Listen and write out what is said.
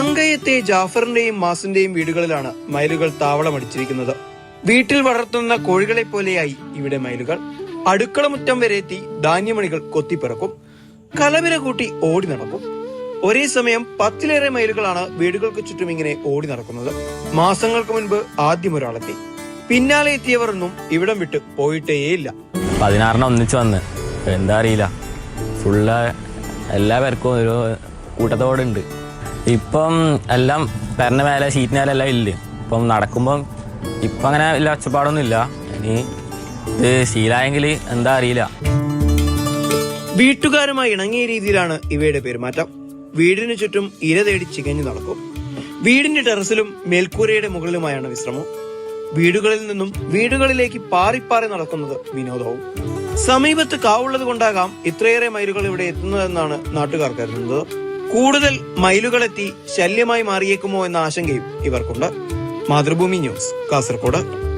ചങ്കയത്തെ ജാഫറിന്റെയും മാസിന്റെയും വീടുകളിലാണ് മയിലുകൾ താവളമടിച്ചിരിക്കുന്നത് വീട്ടിൽ വളർത്തുന്ന കോഴികളെ പോലെയായി ഇവിടെ മയിലുകൾ. അടുക്കള മുറ്റം വരെ എത്തി ധാന്യമണികൾ കൊത്തിപ്പിറക്കും. കലവിര കൂട്ടി ഓടി നടക്കും. ഒരേ സമയം പത്തിലേറെ മയിലുകളാണ് വീടുകൾക്ക് ചുറ്റും ഇങ്ങനെ ഓടി നടക്കുന്നത്. മാസങ്ങൾക്ക് മുൻപ് ആദ്യം ഒരാളെത്തി. പിന്നാലെ എത്തിയവരൊന്നും ഇവിടം വിട്ട് പോയിട്ടേയില്ല. പതിനാറിന് ഒന്നിച്ചു വന്ന്. എന്താ അറിയില്ല. ഫുള്ള് എല്ലാ പേർക്കും ഒരു കൂട്ടത്തോടുണ്ട്. ഇപ്പം എല്ലാം പെരന്റെ മേലെ ഷീറ്റിന് മേലെ എല്ലാം ഇല്ല. ഇപ്പം നടക്കുമ്പം ഇപ്പം അങ്ങനെ വലിയ ഒച്ചപ്പാടൊന്നും ഇല്ല. ഇനി ഇത് ശീലായെങ്കിൽ എന്താ അറിയില്ല. വീട്ടുകാരുമായി ഇണങ്ങിയ രീതിയിലാണ് ഇവയുടെ പെരുമാറ്റം. വീടിനു ചുറ്റും ഇര തേടി ചികഞ്ഞു നടക്കും. വീടിന്റെ ടെറസിലും മേൽക്കൂരയുടെ മുകളിലുമായാണ് വിശ്രമം. വീടുകളിൽ നിന്നും വീടുകളിലേക്ക് പാറിപ്പാറി നടക്കുന്നത് വിനോദവും. സമീപത്ത് കാവുള്ളത് കൊണ്ടാകാം ഇത്രയേറെ മയിലുകൾ ഇവിടെ എത്തുന്നതെന്നാണ് നാട്ടുകാർ കരുതുന്നത്. കൂടുതൽ മൈലുകളെത്തി ശല്യമായി മാറിയേക്കുമോ എന്ന ആശങ്കയും ഇവർക്കുണ്ട്. മാതൃഭൂമി ന്യൂസ് കാസർഗോഡ്